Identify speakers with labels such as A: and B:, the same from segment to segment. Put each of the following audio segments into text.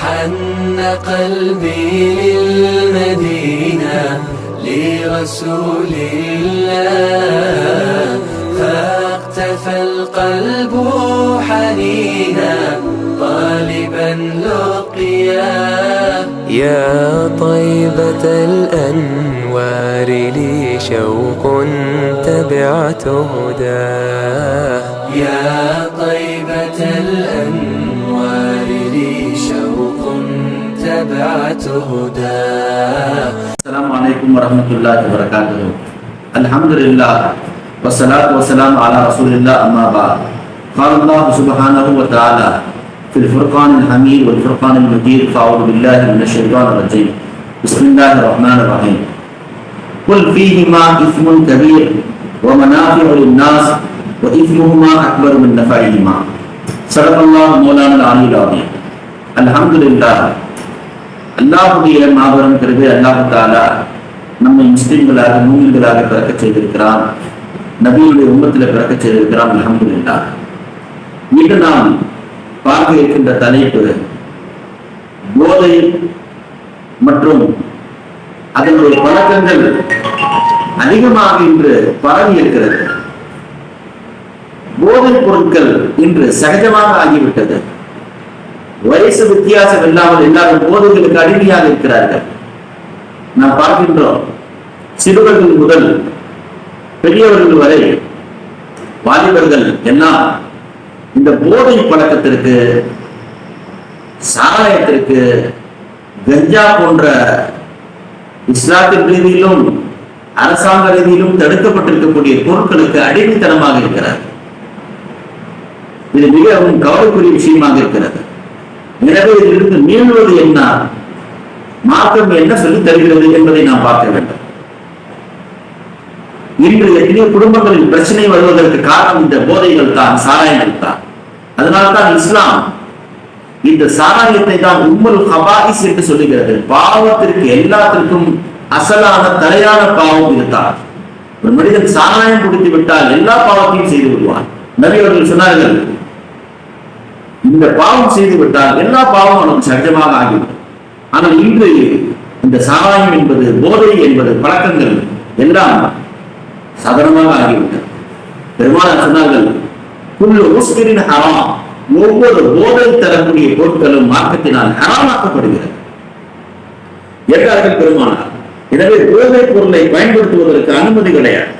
A: حن قلبي للمدينة لرسول الله. فاقتفى القلب حنينا طالبا لقياه يا طيبة الأنوار لي شوق تبعت هداه يا هداه
B: السلام عليكم ورحمة الله وبركاته. الحمد لله والصلاة والسلام على رسول الله أما بعد. قال الله سبحانه وتعالى في الفرقان الحميد والفرقان المجيد فأعوذ بالله من الشيطان الرجيم. بسم الله الرحمن الرحيم. قل فيهما إثم كبير ومنافع للناس وإثمهما أكبر من نفعهما. صدق الله مولانا العلي العظيم. الحمد لله அல்லாஹுடைய மாபெரும் கருவி அல்லாஹு தாலா நம்மை முஸ்லிம்களாக மூமின்களாக பிறக்க செய்திருக்கிறான். நபியுடைய உண்மத்தில் பிறக்க செய்திருக்கிறான் அலமதுல்லா இன்று நாம் பார்க்க இருக்கின்ற தலைப்பு போதை மற்றும் அதனுடைய பழக்கங்கள் அதிகமாக இன்று பரவி இருக்கிறது. போதைப் பொருட்கள் இன்று சகஜமாக ஆகிவிட்டது. வயசு வித்தியாசம் இல்லாமல் எல்லாரும் போதைகளுக்கு அடிமையாக இருக்கிறார்கள். நாம் பார்க்கின்றோம் சிறுவர்கள் முதல் பெரியவர்கள் வரை வாலிபர்கள் எல்லாம் இந்த போதை பழக்கத்திற்கு சாராயத்திற்கு கஞ்சா போன்ற இஸ்லாத்தின் ரீதியிலும் அரசாங்க ரீதியிலும் தடுக்கப்பட்டிருக்கக்கூடிய பொருட்களுக்கு அடிமைத்தனமாக இருக்கிறார் இது மிகவும் கவலைக்குரிய விஷயமாக இருக்கிறது. எனவே இதிலிருந்து மீள்வது என்ன மார்க்கம் என்ன சொல்லி தருகிறது என்பதை நாம் பார்க்க வேண்டும். இன்று எத்தனையோ குடும்பங்களில் பிரச்சனை வருவதற்கு காரணம் இந்த போதைகள் தான் சாராயங்கள் தான். அதனால்தான் இஸ்லாம் இந்த சாராயத்தை தான் உம்முல் ஹபாயிஸ் என்று சொல்லுகிறது. பாவத்திற்கு எல்லாத்திற்கும் அசலான தலையான பாவம் இதுதான். ஒரு மனிதன் சாராயம் குடித்து விட்டால் எல்லா பாவத்தையும் செய்து விடுவான் நபி அவர்கள் சொன்னார்கள் இந்த பாவம் செய்து விட்டால் எல்லா பாவமும் நமக்கு சகஜமாக ஆகிவிடும். ஆனால் இன்று இந்த சாராயம் என்பது போதை என்பது பழக்கங்கள் எல்லாம் சதனமாக ஆகிவிட்டது. பெருமாள் சொன்னார்கள் குள்ளு முஸ்லிமின் ஹராம். ஒவ்வொரு போதை தரக்கூடிய பொருட்களும் மார்க்கத்தினால் ஹராமாக்கப்படுகிறது. என்றார்கள் பெருமானார் எனவே போதைப் பொருளை பயன்படுத்துவதற்கு அனுமதி கிடையாது.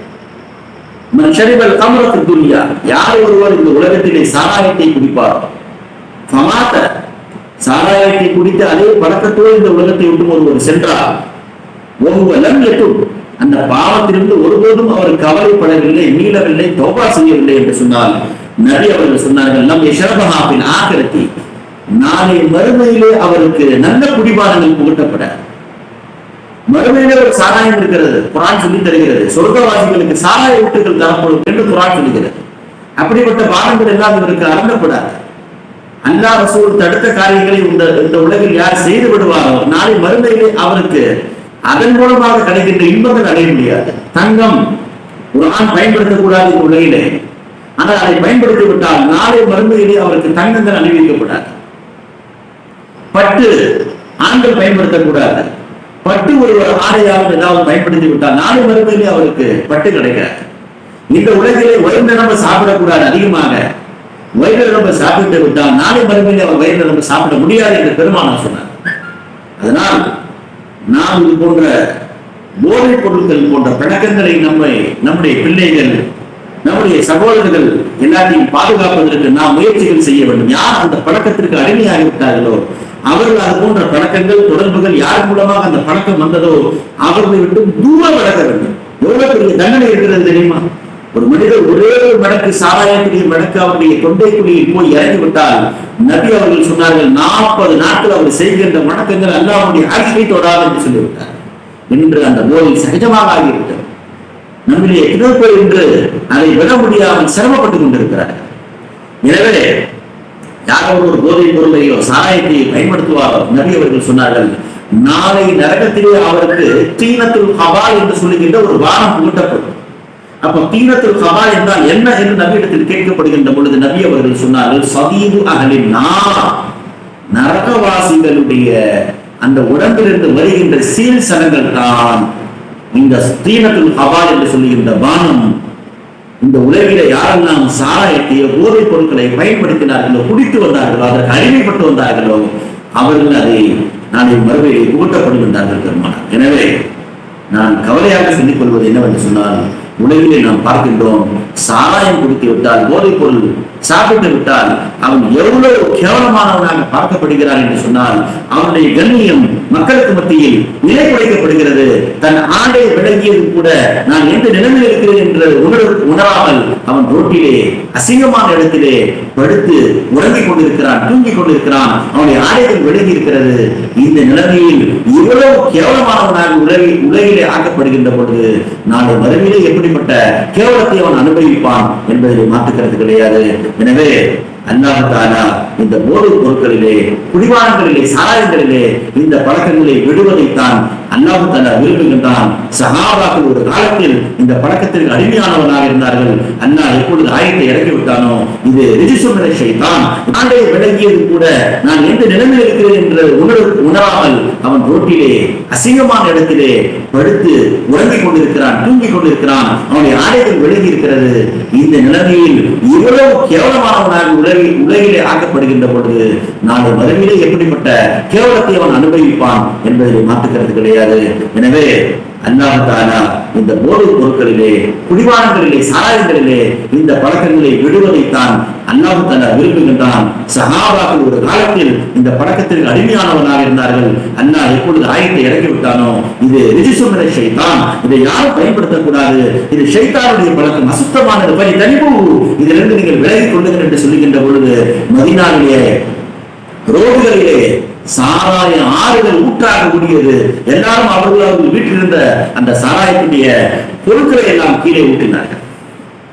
B: மன் ஷரிபல் கமரத்து துன்யா யார் ஒருவர் இந்த உலகத்திலே சாராயத்தை குடிப்பார்கள் சமாத்த. சாராயத்தை குடித்து அதே பழக்கத்தோடு இந்த உலகத்தை விட்டு ஒருவர் சென்றார். ஒருவலம் எட்டும் அந்த பாவத்திலிருந்து ஒருபோதும் அவர் கவலைப்படவில்லை மீளவில்லை தோபா செய்யவில்லை என்று சொன்னால் நபி அவர்கள் சொன்னார்கள் நம் யஷரபஹாபின் ஆக்கிரத்தி நாளை மறுமையிலே அவருக்கு நல்ல குடிபானங்கள் புகட்டப்பட. மறுமையிலே ஒரு சாராயம் இருக்கிறது குரான் சொல்லி தருகிறது. சொர்க்கவாசிகளுக்கு சாராய வீட்டுகள் தரப்படும் என்று குரான் சொல்லுகிறது. அப்படிப்பட்ட பானங்கள் எல்லாம் இவருக்கு அருந்தப்படாது. அல்லா ரசூல் தடுத்த காரியங்களை இந்த இந்த உலகில் யார் செய்து விடுவாரோ நாளை மறுமையிலே அவருக்கு அதன் மூலமாக கிடைக்கின்ற இன்பங்கள் அடைய முடியாது. தங்கம் ஒரு ஆண் பயன்படுத்தக்கூடாது இந்த உலகிலே. ஆனால் அதை பயன்படுத்தி விட்டால் நாளை மறுமையிலே அவருக்கு தங்கங்கள் அணிவிக்கப்படாது. பட்டு ஆண்கள் பயன்படுத்தக்கூடாது. பட்டு ஒரு ஆடையாவது ஏதாவது பயன்படுத்தி விட்டால் நாளை மறுமையிலே அவருக்கு பட்டு கிடைக்காது. இந்த உலகிலே உயர்ந்த நம்ம சாப்பிடக்கூடாது அதிகமாக. வயிறு ரொம்ப சாப்பிட்டு விட்டால் நாளை மறுபடியும் அவர் வயிறு ரொம்ப சாப்பிட முடியாது என்று பெருமானம் சொன்னார். அதனால் நாம் இது போன்ற போதைப் பொருட்கள் போன்ற பழக்கங்களை நம்மை நம்முடைய பிள்ளைகள் நம்முடைய சகோதரர்கள் எல்லாத்தையும் பாதுகாப்பதற்கு நாம் முயற்சிகள் செய்ய வேண்டும். யார் அந்த பழக்கத்திற்கு அடிமையாகிவிட்டார்களோ அவர்கள் அது போன்ற பழக்கங்கள் தொடர்புகள் யார் மூலமாக அந்த பழக்கம் வந்ததோ அவர்களை விட்டு தூரம் விலக வேண்டும். எவ்வளவு பெரிய தண்டனை இருக்கிறது தெரியுமா? ஒரு மனிதர் ஒரே ஒரு மடக்கு சாராயத்துடைய மடக்கு அவருடைய தொண்டை போய் இறங்கி விட்டால் நபி அவர்கள் சொன்னார்கள் நாற்பது நாட்கள் அவர் செய்கின்ற வணக்கங்கள் அல்லாவுடைய ஆட்சியை தொடாது என்று சொல்லிவிட்டார். என்று அந்த போதை சகஜமாக ஆகிவிட்டது. நம்முடைய எத்தனை பேர் என்று அதை விட முடியாமல் சிரமப்பட்டுக் கொண்டிருக்கிறார்கள். எனவே யாரோ ஒரு போதைப் பொருளையோ சாராயத்தையோ பயன்படுத்துவாரோ நபி அவர்கள் சொன்னார்கள் நாளை நரகத்திலே அவருக்கு தீனத்துல் ஹபா என்று சொல்லுகின்ற ஒரு வானம் புகட்டப்படும் அப்ப தீனத்துல் ஹபா என்றால் என்ன என்று நபியிடத்தில் கேட்கப்படுகின்ற பொழுது நபி அவர்கள் சொன்னார்கள் சதீது அகலின் நா நரகவாசிகளுடைய அந்த உடம்பிலிருந்து வருகின்ற சீல் சனங்கள் தான். இந்த ஸ்தீனத்துல் ஹவால் என்று சொல்லுகின்ற பானம் இந்த உலகில யாரெல்லாம் சாராயத்தையோ போதைப் பொருட்களை பயன்படுத்தினார்களோ குடித்து வந்தார்களோ அதற்கு அடிமைப்பட்டு வந்தார்களோ அவர்கள் அதை நாளை மறுபடியும் புகட்டப்படுகின்றார்கள் பெருமானார். எனவே நான் கவலையாக சொல்லிக் கொள்வது என்னவென்று சொன்னால் உலகிலே நாம் பார்க்கின்றோம் சாராயம் குடித்து விட்டால் போதைப் பொருள் சாப்பிட்டு விட்டால் அவன் எவ்வளவு கேவலமானவனாக பார்க்கப்படுகிறான் என்று சொன்னால் அவனுடைய கண்ணியம் மக்களுக்கு மத்தியில் நிலை குறைக்கப்படுகிறது தன் ஆடை விளங்கியது கூட நான் எந்த நிலைமையில் இருக்கிறேன் என்று உணர் உணராமல் அவன் ரோட்டிலே அசிங்கமான இடத்திலே படுத்து உறங்கிக் கொண்டிருக்கிறான் தூங்கிக் கொண்டிருக்கிறான். அவனுடைய ஆடைகள் விளங்கி இருக்கிறது இந்த நிலைமையில் இவ்வளவு கேவலமானவனாக உலகில் உலகிலே ஆக்கப்படுகின்ற பொழுது நாளை மறுமையிலே எப்படிப்பட்ட கேவலத்தை அவன் அனுபவிப்பான் என்பதை மாற்றுக்கிறது கிடையாது. எனவே அல்லாஹாலா இந்த போதைப் பொருட்களிலே குடிவாரங்களிலே சாராயங்களிலே இந்த பழக்கங்களை விடுவதைத்தான் அல்லாஹு தலா விரும்புகின்றான் சகாபாக்கள் ஒரு காலத்தில் இந்த பழக்கத்திற்கு அடிமையானவனாக இருந்தார்கள். அண்ணா எப்பொழுது ஆயத்தை இறக்கி விட்டானோ இது ரிஜிசுமரை செய்தான் ஆண்டை விளங்கியது கூட நான் எந்த நிலைமையில் இருக்கிறேன் என்று உணர் உணராமல் அவன் ரோட்டிலே அசிங்கமான இடத்திலே படுத்து உறங்கிக் கொண்டிருக்கிறான் தூங்கிக் கொண்டிருக்கிறான். அவனுடைய ஆடைகள் விலகி இருக்கிறது. இந்த நிலைமையில் இவ்வளவு கேவலமானவனாக உலகில் உலகிலே ஆக்கப்படுகின்ற பொழுது நாளை மறுமையிலே எப்படிப்பட்ட கேவலத்தை அவன் அனுபவிப்பான் என்பதை மாற்றுக்கிறது கிடையாது எனவே அல்லாஹ் இந்த போதைப் பொருட்களிலே குடிவானங்களிலே சாராயங்களிலே இந்த பழக்கங்களை விடுவதைத்தான் அல்லாஹ் தாலா விரும்புகின்றான். சஹாபாக்கள் ஒரு காலத்தில் இந்த பழக்கத்திற்கு அடிமையானவனாக இருந்தார்கள். அல்லாஹ் எப்பொழுது ஆயத்தை இறக்கி விட்டானோ இது ரிஜிசுமரை ஷைத்தான். இதை யாரும் பயன்படுத்தக்கூடாது. இது ஷைத்தானுடைய பழக்கம் அசுத்தமானது. பணி தனிப்பு இதிலிருந்து நீங்கள் விலகிக் கொள்ளுங்கள் என்று சொல்லுகின்ற பொழுது மதினாவிலே ரோடுகளிலே சாராய ஆறுகள் ஊற்றாக கூடியது எல்லாரும் அவர்கள் அவர்கள் வீட்டில் இருந்த அந்த சாராயத்துடைய பொருட்களை எல்லாம் கீழே ஊட்டினார்கள்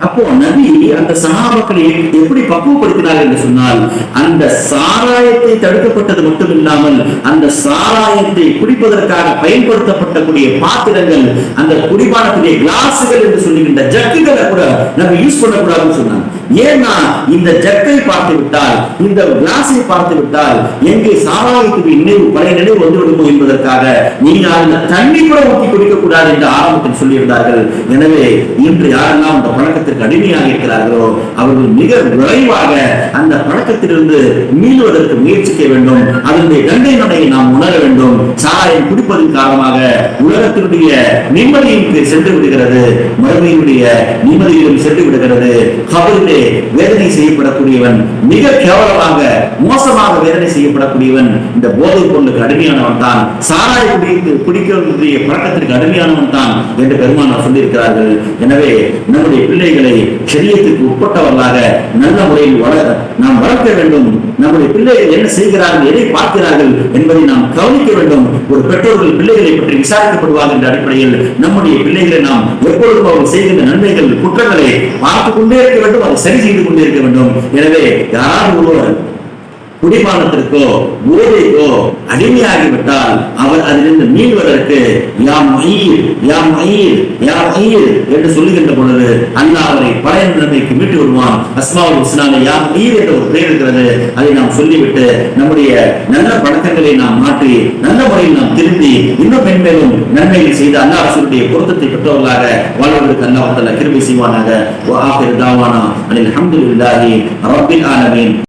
B: அப்போ நபி அந்த சகாபாக்களை எப்படி பக்குவப்படுத்தினார் என்று சொன்னால் அந்த சாராயத்தை தடுக்கப்பட்டது மட்டும் இல்லாமல் அந்த சாராயத்தை குடிப்பதற்காக பயன்படுத்தப்பட்டக்கூடிய பாத்திரங்கள் அந்த குடிபானத்துடைய கிளாஸுகள் என்று சொல்லுகின்ற ஜக்குகளை கூட நம்ம யூஸ் பண்ணக்கூடாதுன்னு சொன்னாங்க. ஏன்னா இந்த ஜக்கை பார்த்து விட்டால் இந்த கிளாஸை பார்த்து விட்டால் எங்கே சாராயத்துக்கு நினைவு பழைய நினைவு வந்து விடுமோ என்பதற்காக நீங்கள் அந்த தண்ணி கூட ஊற்றி குடிக்க கூடாது என்று ஆரம்பத்தில் சொல்லியிருந்தார்கள். எனவே இன்று யாரெல்லாம் அந்த பழக்கத்திற்கு அடிமையாக இருக்கிறார்களோ அவர்கள் மிக விரைவாக அந்த பழக்கத்திலிருந்து மீள்வதற்கு முயற்சிக்க வேண்டும். அதனுடைய தண்டனையை நாம் உணர வேண்டும். சாராயம் குடிப்பதன் காரணமாக உலகத்தினுடைய நிம்மதிக்கு சென்று விடுகிறது. மறுமையினுடைய நிம்மதியிலும் சென்று விடுகிறது. கபரிலே வேதனை செய்யப்படக்கூடியவன் மிக கேவலமாக மோசமாக வேதனை செய்யப்படக்கூடியவன் இந்த போதைப் பொருளுக்கு அடிமையானவன் தான். சாராய குடிக்கு குடிக்கிறவர்களுடைய பழக்கத்திற்கு அடிமையானவன் தான் என்று பெருமானார் சொல்லியிருக்கிறார்கள். எனவே நம்முடைய பிள்ளைகளை சரியத்துக்கு உட்பட்டவர்களாக நல்ல முறையில் வளர நாம் வளர்க்க வேண்டும். நம்முடைய பிள்ளைகள் என்ன செய்கிறார்கள் எதை பார்க்கிறார்கள் என்பதை நாம் கவனிக்க வேண்டும். ஒரு பெற்றோர்கள் பிள்ளைகளை பற்றி விசாரிக்கப்படுவார்கள் என்ற அடிப்படையில் நம்முடைய பிள்ளைகளை நாம் எப்பொழுதும் அவர்கள் செய்கின்ற நன்மைகள் குற்றங்களை பார்த்துக் கொண்டே இருக்க வேண்டும் அதை சரி செய்து கொண்டிருக்க வேண்டும். எனவே யாராவது ஒருவர் குடிபானத்திற்கோ போதைக்கோ அடிமையாகிவிட்டால் அவர் அதிலிருந்து மீள்வதற்கு யாம் மயில் யாம் மயில் யாம் மயிர் என்று சொல்லுகின்ற பொழுது அல்லாஹ் அவரை பழைய நிலைமைக்கு மீட்டு வருவான். அஸ்மாவுல் இஸ்லாமை யாம் மயிர் என்ற ஒரு பெயர் இருக்கிறது. அதை நாம் சொல்லிவிட்டு நம்முடைய நல்ல பழக்கங்களை நாம் மாற்றி நல்ல முறையில் நாம் திருந்தி இன்னும் மென்மேலும் நன்மைகள் செய்து அல்லாஹ் ரசூலுடைய பொருத்தத்தை பெற்றவர்களாக வாழ்வதற்கு அல்லாஹ் கிருமி செய்வானாக. வ ஆகிரு தாவானா அனில் ஹம்துலில்லாஹி ஆலமீன்.